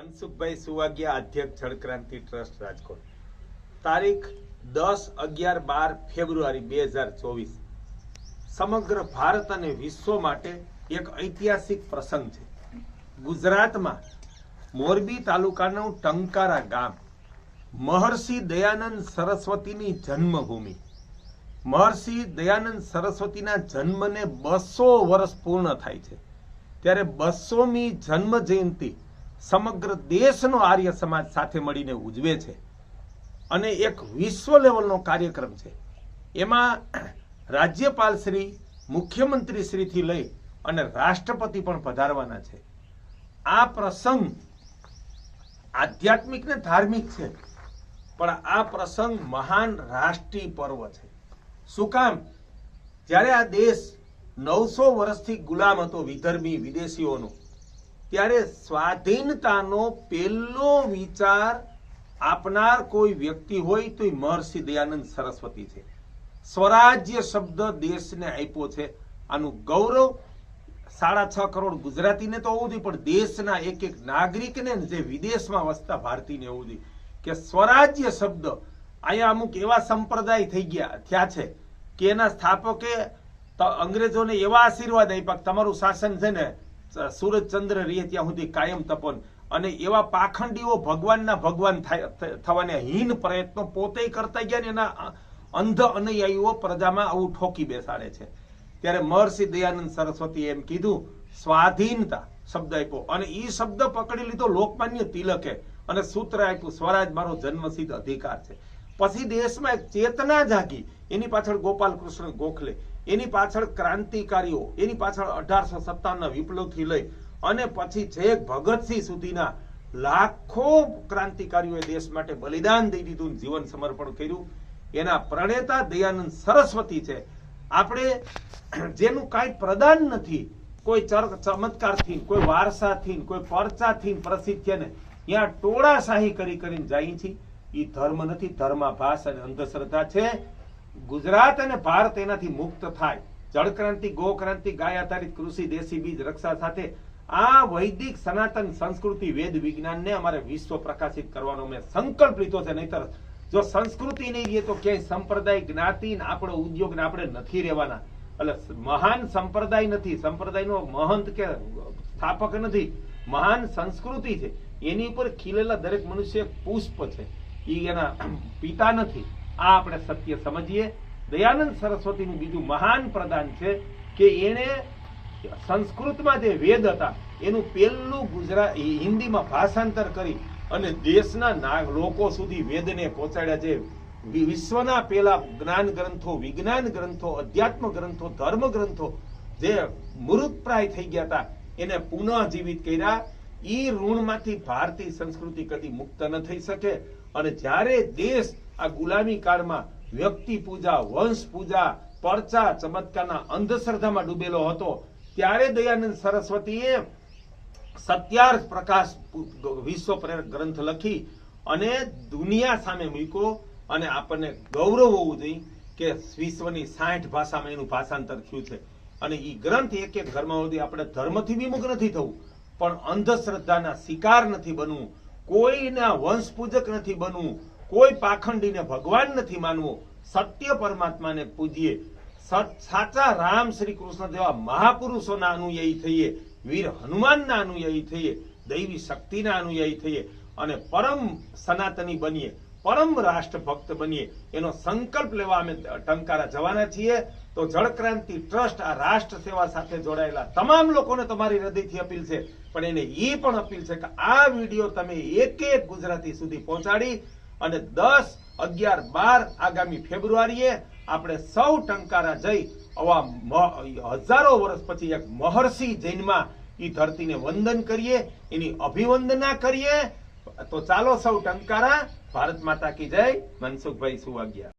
મનસુખભાઈ સુવાગિયા અધ્યક્ષ જળક્રાંતિ ટ્રસ્ટ રાજકોટ. તારીખ દસ અગિયાર બાર ફેબ્રુઆરી બે હજાર ચોવીસ. સમગ્ર ભારત અને વિશ્વ માટે એક ઐતિહાસિક પ્રસંગ છે. ગુજરાતમાં મોરબી તાલુકાનું ટંકારા ગામ, મહર્ષિ દયાનંદ સરસ્વતીની જન્મભૂમિ. મહર્ષિ દયાનંદ સરસ્વતીના જન્મને બસો વર્ષ પૂર્ણ થાય છે. ત્યારે બસોમી જન્મ જયંતિ સમગ્ર દેશનો આર્ય સમાજ સાથે મળીને ઉજવે છે. અને એક વિશ્વ લેવલનો કાર્યક્રમ છે. એમાં રાજ્યપાલ શ્રી, મુખ્યમંત્રી શ્રીથી લઈ અને રાષ્ટ્રપતિ પણ પધારવાના છે. આ પ્રસંગ આધ્યાત્મિક ને ધાર્મિક છે, પણ આ પ્રસંગ મહાન રાષ્ટ્રીય પર્વ છે. શું કામ? જ્યારે આ દેશ નવસો વર્ષથી ગુલામ હતો વિધર્મી વિદેશીઓનો ત્યારે સ્વાધીનતાનો પહેલો વિચાર આપનાર કોઈ વ્યક્તિ હોય તો એ મહર્ષિ દયાનંદ સરસ્વતી છે. સ્વરાજ્ય શબ્દ દેશને આપ્યો છે. આનું ગૌરવ સાડા છ કરોડ ગુજરાતીને તો હોવું જોઈએ, પણ દેશના એક એક નાગરિકને જે વિદેશમાં વસતા ભારતીયને હોવું જોઈએ. કે સ્વરાજ્ય શબ્દ અહીંયા અમુક એવા સંપ્રદાય થઈ ગયા, થયા છે કે એના સ્થાપકે અંગ્રેજોને એવા આશીર્વાદ આપ્યા તમારું શાસન છે ને સૂરજ ચંદ્ર રહે ત્યાં સુધી કાયમ તપન. અને એવા પાખંડીઓ ભગવાનના ભગવાન થવાને હીન પ્રયત્નો પોતે કરતા ગયા ને એના અંધ અનુયાયીઓ પ્રજામાં આવું ઠોકી બેસાડે છે. ત્યારે મહર્ષિ દયાનંદ સરસ્વતી એમ કીધું, સ્વાધીનતા શબ્દ આપ્યો. અને એ શબ્દ પકડી લીધો લોકમાન્ય તિલકે. અને સૂત્ર આપ્યું, સ્વરાજ મારો જન્મસિદ્ધ અધિકાર છે. પછી દેશમાં એક ચેતના જાગી. એની પાછળ ગોપાલ કૃષ્ણ ગોખલે. એની પાછળ ક્રાંતિકારીઓ, એની પાછળ અઢારસો સત્તાવનના વિપ્લવથી લઈ અને પછી છેક ભગતસિંહ સુધીના લાખો ક્રાંતિકારીઓએ દેશ માટે બલિદાન દઈ દીધું, જીવન સમર્પણ કર્યું. એના પ્રણેતા દયાનંદ સરસ્વતી છે. આપણે જેનું કાંઈ પ્રદાન નથી, કોઈ ચમત્કારથી, કોઈ વારસાથી, કોઈ પરચાથી પ્રસિદ્ધ છે ને, ત્યાં ટોળાશાહી કરી કરીને જાય છે. એ ધર્મ નથી, ધર્માભાસ અને અંધશ્રદ્ધા છે. ગુજરાત અને ભારત એનાથી મુક્ત થાય. જળક્રાંતિ, ગોક્રાંતિ ગાય આધારિત કૃષિ, દેશી બીજ, રક્ષા સાથે આ વૈદિક સનાતન સંસ્કૃતિ, વેદ વિજ્ઞાનને અમારે વિશ્વ પ્રકાશિત કરવાનો મેં સંકલ્પ લીધો છે. નહીતર જો સંસ્કૃતિ નહીં રહીએ તો ક્યાંય સંપ્રદાય જ્ઞાતિ આપણો ઉદ્યોગ ને આપણે નથી રહેવાના. એટલે મહાન સંપ્રદાય નથી. સંપ્રદાયનો મહંત કે સ્થાપક નથી. મહાન સંસ્કૃતિ છે. એની ઉપર ખીલેલા દરેક મનુષ્ય પુષ્પ છે. એ એના પિતા નથી. આ આપણે સત્ય સમજીએ. દયાનંદ સરસ્વતીનું બીજું મહાન પ્રદાન છે કે એણે સંસ્કૃતમાં જે વેદ હતા, એનું પહેલું ગુજરાત હિન્દીમાં ભાષાંતર કરી અને દેશના લોકો સુધી વેદને પહોંચાડ્યા છે. વિશ્વના પેલા જ્ઞાન ગ્રંથો, વિજ્ઞાન ગ્રંથો, અધ્યાત્મ ગ્રંથો, ધર્મ ગ્રંથો જે મૃતપ્રાય થઈ ગયા હતા, એને પુનઃ જીવિત કર્યા. ઈ ઋણમાંથી ભારતીય સંસ્કૃતિ કદી મુક્ત ન થઈ શકે. અને જ્યારે દેશ આ ગુલામી કાળમાં વ્યક્તિ પૂજા, વંશ પૂજા, પરચા ચમત્કારના અંધશ્રદ્ધામાં ડૂબેલો હતો. ત્યારે દયાનંદ સરસ્વતીએ સત્યાર્થ પ્રકાશ વિશ્વ પ્રેરક ગ્રંથ લખી અને દુનિયા સામે મૂક્યો અને આપણને ગૌરવ હોવું જોઈએ કે વિશ્વની સાઠ ભાષામાં એનું ભાષાંતર થયું છે. અને એ ગ્રંથ એક એક ઘરમાં સુધી આપણે ધર્મથી વિમુખ નથી થવું, પણ અંધશ્રદ્ધાના શિકાર નથી બનવું, કોઈના વંશ પૂજક નથી બનવું કોઈ પાખંડીને ભગવાન નથી માનવું. સત્ય પરમાત્માને પૂજીએ. સાચા રામ શ્રી કૃષ્ણ જેવા મહાપુરુષોના અનુયાયી થઈએ. વીર હનુમાનના અનુયાયી થઈએ. દૈવી શક્તિના અનુયાયી થઈએ. અને પરમ સનાતની બનીએ. પરમ રાષ્ટ્રભક્ત બનીએ. એનો સંકલ્પ લેવા અમે ટંકારા જવાના છીએ. તો જળક્રાંતિ ટ્રસ્ટ આ રાષ્ટ્ર સેવા સાથે જોડાયેલા તમામ લોકોને તમારી હૃદયથી અપીલ છે. પણ એને એ પણ અપીલ છે કે આ વીડિયો તમે એક એક ગુજરાતી સુધી પહોંચાડી અને દસ અગિયાર બાર આગામી ફેબ્રુઆરીએ આપણે સૌ ટંકારા જઈ આવા હજારો વર્ષ પછી એક મહર્ષિ જૈનમાં એ ધરતીને વંદન કરીએ, એની અભિવંદના કરીએ. તો ચાલો સૌ ટંકારા. ભારત માતા કી જય. મનસુખભાઈ સુવાગ્યા.